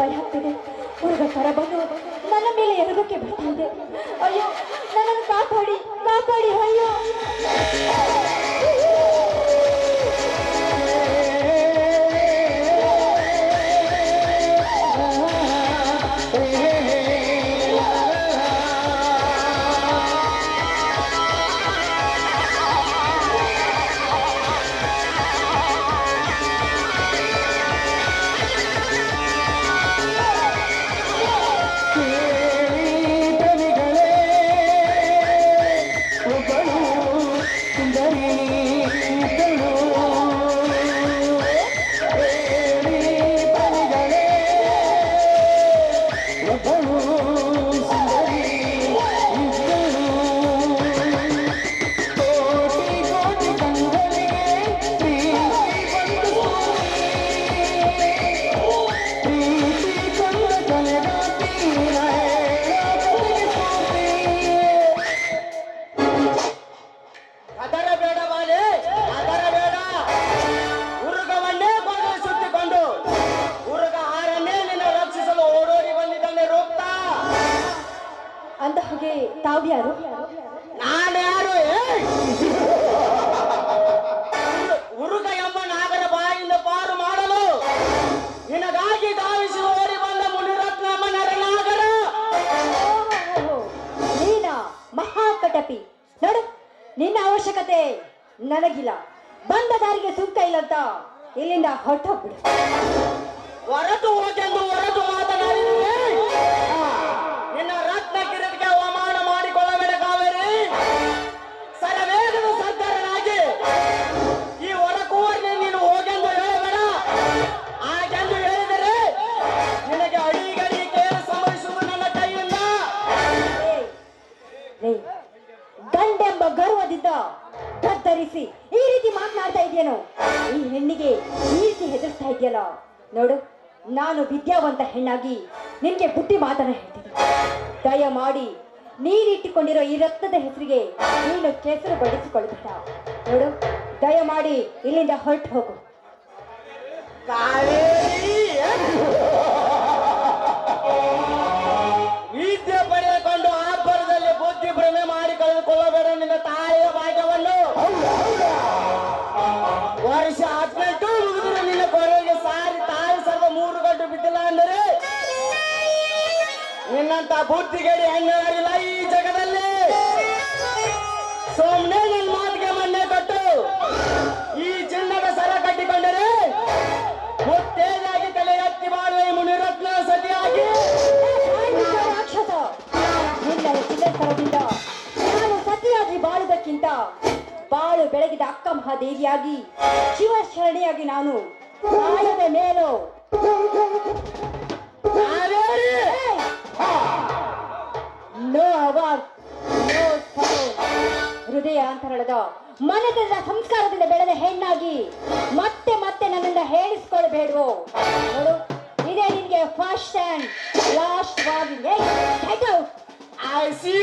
ಭಯ ಆಗ್ತಿದೆ. ಹುಡುಗ ಬಂದು ನನ್ನ ಮೇಲೆ ಎರಗೋಕೆ ಬರ್ತಾ ಅಯ್ಯೋ ನನ್ನನ್ನು ಕಾಪಾಡಿ ಕಾಪಾಡಿ ಅಯ್ಯೋ. ನನಗಿಲ್ಲ. ಬಂದ ದಾರಿಗೆ ಸುಂಕ ಇಲ್ಲ ಅಂತ ಇಲ್ಲಿಂದ ಹೊರಟೋಗ್ಬಿಡು. ಹೊರತು ಹೋಗೆಂದು ಹೊರಟು ಹೆಣ್ಣಾಗಿ ನಿನ್ಗೆ ಬುದ್ಧಿ ಮಾತನ್ನ ಹೇಳ್ತೀನಿ. ದಯಮಾಡಿ ನೀರಿಟ್ಟುಕೊಂಡಿರೋ ಈ ರಕ್ತದ ಹೆಸರಿಗೆ ನೀನು ಕೆಸರು ಬಡಿಸಿಕೊಳ್ಬೇಡ ನೋಡು, ದಯಮಾಡಿ ಇಲ್ಲಿಂದ ಹೊರಟು ಹೋಗು. ಕಾವೇರಿ! ಮಹಾದೇವಿಯಾಗಿ ಶಿವ ಶರಣಿಯಾಗಿ ನಾನು ಕಾಯದ ಮೇಲೋ! ನೋ ಅವಾರ್ಡ್ ನೋ ಹೃದಯ ಅಂತರಳದ ಮನದ ಸಂಸ್ಕಾರದಿಂದ ಬೆಳೆದ ಹೆಣ್ಣಾಗಿ ಮತ್ತೆ ಮತ್ತೆ ನನ್ನಿಂದ ಹೇಳಿಸ್ಕೊಳ್ಬೇಡ್ವೋ. ನೋಡು ಇದೇ ನಿನ್ಗೆ first and last warning I I see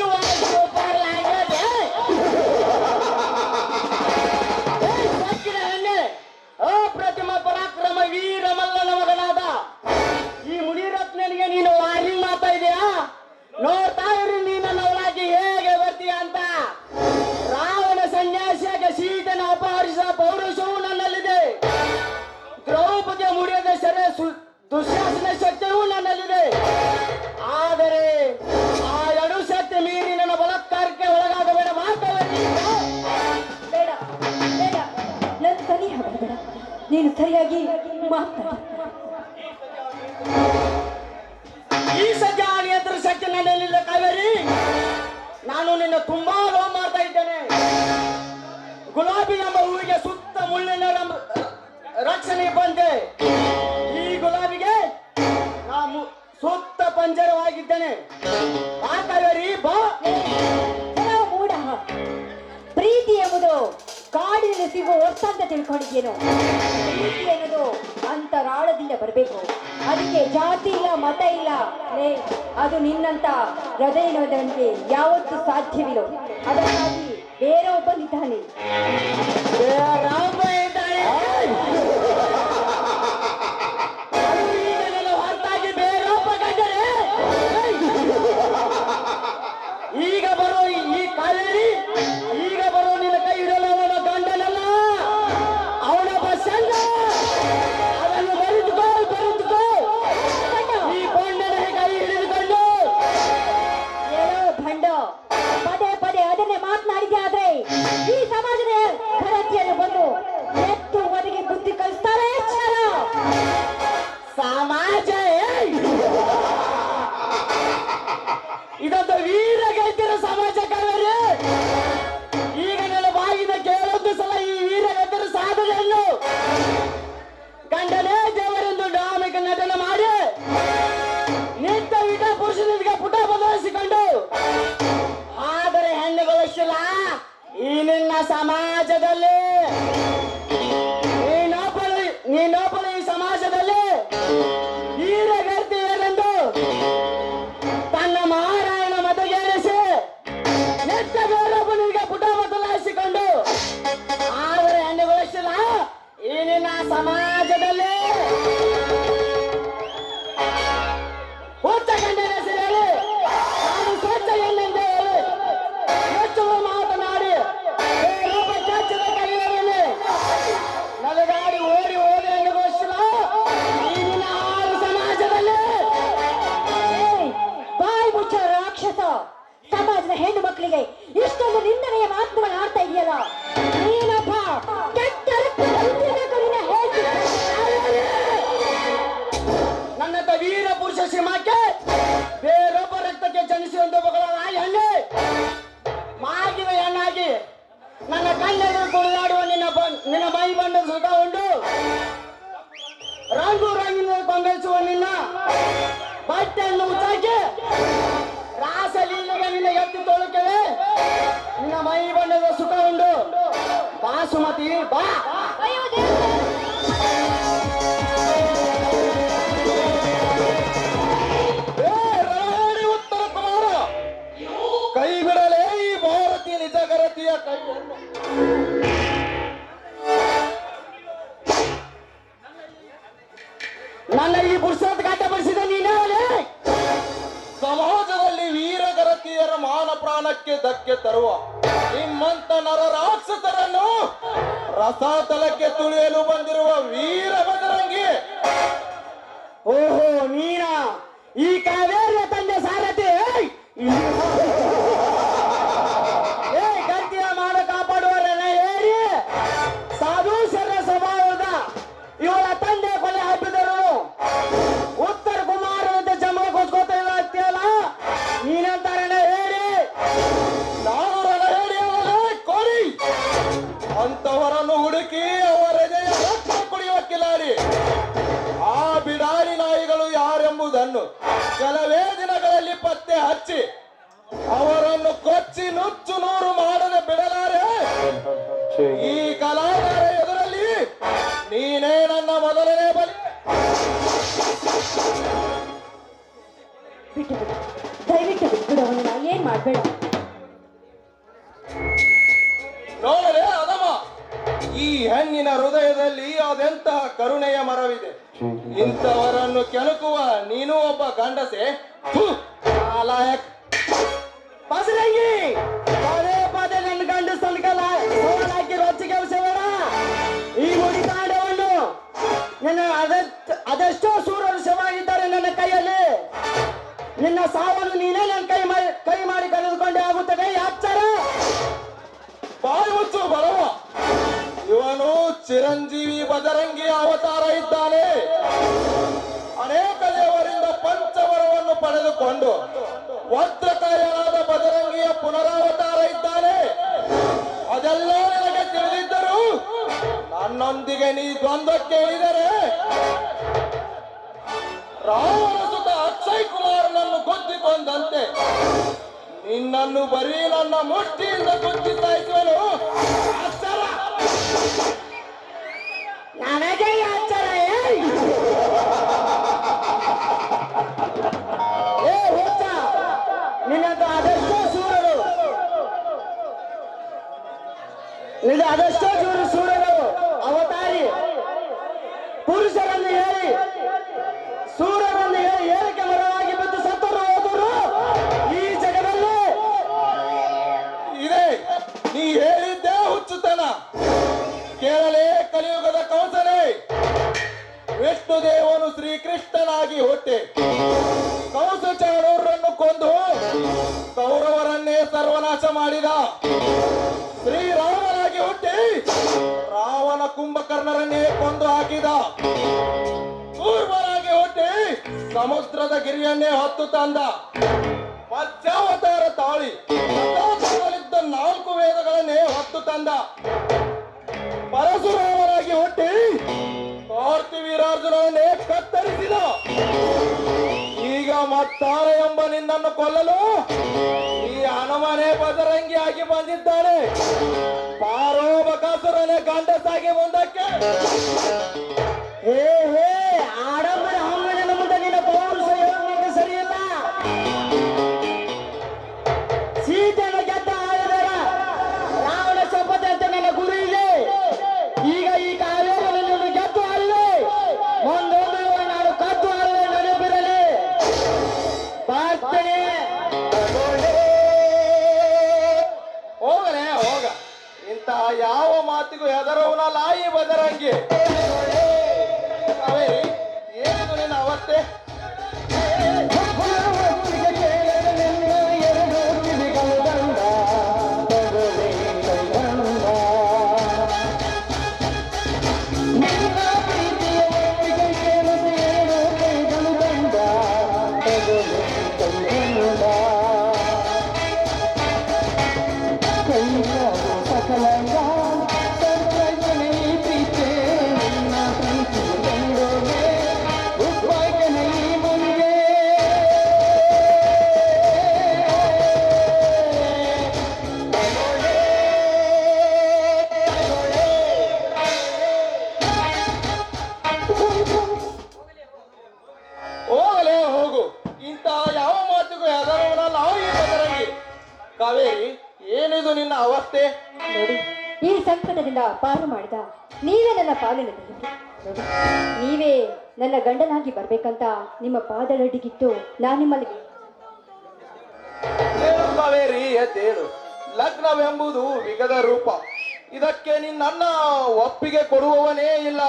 ತುಂಬಾ ಲವ್ ಮಾಡ್ತಾ ಇದ್ದೇನೆ. ಗುಲಾಬಿ ಎಂಬ ಹೂವಿಗೆ ಸುತ್ತ ಮುಳ್ಳಿನ ರಕ್ಷಣೆ ಬಂದೆ. ಈ ಗುಲಾಬಿಗೆ ನಾನು ಸುತ್ತ ಪಂಜರವಾಗಿದ್ದೇನೆ. ಆ ಬಾ. ಪ್ರೀತಿ ಎಂಬುದು ಕಾಡಿನಲ್ಲಿ ಸಿಗುವ ಹೊಸ ಅಂತ ತಿಳ್ಕೊಂಡಿದ್ದೇನು ಪ್ರೀತಿ ಅನ್ನೋದು ಅಂತರಾಳದಿಂದ ಬರಬೇಕು. ಅದಕ್ಕೆ ಜಾತಿ ಇಲ್ಲ, ಮತ ಇಲ್ಲ ಅದು ನಿನ್ನಂತ ಹೃದಯನವನಿಗೆ ಯಾವತ್ತು ಸಾಧ್ಯವಿಲ್ಲ. ಅದಕ್ಕಾಗಿ ಬೇರೆ ಒಬ್ಬನಿದ್ದಾನೆ. ಸಮಾಜದ ಹೆಣ್ಣು ಮಕ್ಕಳಿಗೆ ಇಷ್ಟೊಂದು ನಿಂದನೆಯ ಮಾತುಗಳು ಆಡ್ತಾ ಇದೆಯಲ್ಲ? ನೀನೊಬ್ಬ ಕೆಟ್ಟ. ನನ್ನಂತ ವೀರ ಪುರುಷ ಶ್ರೀಮಕ್ಕೆ ಬೇರೊಬ್ಬ ರಕ್ತಕ್ಕೆ ಜನಿಸಿದಂತ ನಾಯಿ ಹಣ್ಣೆ. ಮಾಗಿನ ಹೆಣ್ಣಾಗಿ ನನ್ನ ಕಣ್ಣೆದುರು ಕುಣಿದಾಡುವ ನಿನ್ನ ನಿನ್ನ ಮೈ ಬಂಡ ಸುಖ ಉಂಟು. ರಂಗು ರಂಗಿನ ಕೊಂಗಲಿಸುವ ನಿನ್ನ ಬಟ್ಟೆಯನ್ನು ಉಚ್ಚಾಕಿ ರಾಸಲೀಲೆಗೆ ನಿನ್ನ ಎತ್ತಿ ತೊಳುಕವೆ ನಿನ್ನ ಮೈ ಬಣ್ಣದ ಸುಖ ಉಂಡು ಬಾಸುಮತಿ ಬಾ. ಪ್ರಾಣಕ್ಕೆ ಧಕ್ಕೆ ತರುವ ನಿಮ್ಮಂತ ನರ ರಾಕ್ಷಸರನ್ನು ರಸಾತಲಕ್ಕೆ ತುಳಿಯಲು ಬಂದಿರುವ ವೀರ ಬದರಂಗಿ ಓಹೋ, ನೀನಾ, ಈ ಕಾವೇರಿಯ ತಂದೆ ಸಾರಥಿ ಈ ಹೆಣ್ಣಿನ ಹೃದಯದಲ್ಲಿ ಅದೆಂತಹ ಕರುಣೆಯ ಮರವಿದೆ. ಇಂಥವರನ್ನು ಕೆಣಕುವ ನೀನು ಒಬ್ಬ ಗಂಡಸೆ. ಬಸರಂಗಿ ಪದೇ ಪದೇ ನನ್ನ ಗಂಡ ಸಲ್ಕಲ್ಲ ಸೋಲ್ ಹಾಕಿ ರೊಚ್ಚಿಗೆ ಈ ಮುಡಿ ಕಾಂಡವನ್ನು ನಿನ್ನ ಅದೆಷ್ಟ್ ಸೂರರು ಇದ್ದಾರೆ ನನ್ನ ಕೈಯಲ್ಲಿ. ನಿನ್ನ ಸಾವನ್ನು ನೀನೇ ನನ್ನ ಕೈ ಮಾಡಿ ಚಿರಂಜೀವಿ ಬಜರಂಗಿ ಅವತಾರ ಇದ್ದಾನೆ ಅನೇಕ ದೇವರಿಂದ ಪಂಚವರವನ್ನು ಪಡೆದುಕೊಂಡು ವಜ್ರಕಾಯನಾದ ಬದರಂಗಿಯ ಪುನರಾವತಾರ ಇದ್ದಾನೆ ಅದೆಲ್ಲ ನನಗೆ ತಿಳಿದಿದ್ದರು ನನ್ನೊಂದಿಗೆ ನೀ ದ್ವಂದ್ವ ಕೇಳಿದರೆ ರಾವಣ ಸುತ ಅಕ್ಷಯ್ ಕುಮಾರನನ್ನು ಗೊತ್ತಿಕೊಂಡಂತೆ ನಿನ್ನನ್ನು ಬರೀ ನನ್ನ ಮುಷ್ಟಿಯಿಂದ ಗುದ್ದಿ ಕೇಳಲೇ ಕಲಿಯುಗದ ಕಂಸನೇ ವಿಷ್ಣು ದೇವನು ಶ್ರೀಕೃಷ್ಣನಾಗಿ ಹುಟ್ಟಿ. ಕಂಸ ಚಾಣೂರನ್ನು ಕೊಂದು ಕೌರವರನ್ನೇ ಸರ್ವನಾಶ ಮಾಡಿದ. ಶ್ರೀರಾಮನಾಗಿ ಹುಟ್ಟಿ ರಾವಣ ಕುಂಭಕರ್ಣರನ್ನೇ ಕೊಂದು ಹಾಕಿದ. ಕೂರ್ಮನಾಗಿ ಹುಟ್ಟಿ ಸಮುದ್ರದ ಗಿರಿಯನ್ನೇ ಹೊತ್ತು ತಂದ. ಮತ್ಸ್ಯಾವತಾರ ತಾಳಿ. ನಾಲ್ಕು ವೇದಗಳನ್ನೇ ಹೊತ್ತು ತಂದ. ಪರಶುರಾಮರಾಗಿ ಹುಟ್ಟಿ ಕಾರ್ತಿವೀರಾರ್ಜುನನ್ನೇ ಕತ್ತರಿಸಿದ. ಈಗ ಮತ್ತಾರ ಎಂಬ ನಿನ್ನನ್ನು ಕೊಲ್ಲಲು ಈ ಹನುಮನೇ ಬದರಂಗಿಯಾಗಿ ಬಂದಿದ್ದಾನೆ ಪಾರೋ ಬಕಾಸುರನೇ ಗಂಡಸಾಗಿ ಮುಂದಕ್ಕೆ. ಹೇ ಹೇ ಸಂಕಟದಿಂದ ಪಾರು ಮಾಡಿದ. ನೀವೇ ನನ್ನ ಪಾಲಿನ ನೀವೇ ನನ್ನ ಗಂಡನಾಗಿ ಬರ್ಬೇಕಂತ ನಿಮ್ಮ ಪಾದಲಡ್ಡಿಗಿತ್ತು ನಾನು ನಿಮ್ಮಲ್ಲಿ ಲಗ್ನವೆಂಬುದು ವಿಗದ ರೂಪ. ಇದಕ್ಕೆ ನಿನ್ನ ಒಪ್ಪಿಗೆ ಕೊಡುವವನೇ ಇಲ್ಲ.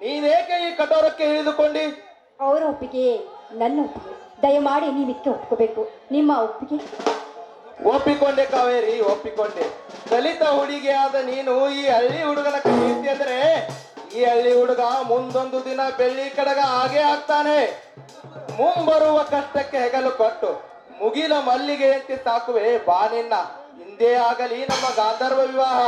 ನೀನೇಕೆ ಈ ಕಟೋರಕ್ಕೆ ಇಳಿದುಕೊಂಡಿ? ಅವರ ಒಪ್ಪಿಗೆ ನನ್ನ ಒಪ್ಪಿಗೆ. ದಯಮಾಡಿ ನೀವಿಕ್ಕೆ ಒಪ್ಕೋಬೇಕು. ನಿಮ್ಮ ಒಪ್ಪಿಗೆ. ಒಪ್ಪಿಕೊಂಡೆ ಕಾವೇರಿ, ಒಪ್ಪಿಕೊಂಡೆ. ದಲಿತ ಹುಡುಗಿಯಾದ ನೀನು ಈ ಹಳ್ಳಿ ಹುಡುಗನ ಕೈ ಅಂದ್ರೆ ಈ ಹಳ್ಳಿ ಹುಡುಗ ಮುಂದೊಂದು ದಿನ ಬೆಳ್ಳಿ ಕಡಗ ಹಾಗೆ ಆಗ್ತಾನೆ. ಮುಂಬರುವ ಕಷ್ಟಕ್ಕೆ ಹೆಗಲು ಕೊಟ್ಟು ಮುಗಿಲ ಮಲ್ಲಿಗೆಯಂತೆ ಸಾಕುವೆ ಬಾ ನಿನ್ನ ಹಿಂದೆ ಆಗಲಿ ನಮ್ಮ ಗಾಂಧರ್ವ ವಿವಾಹ.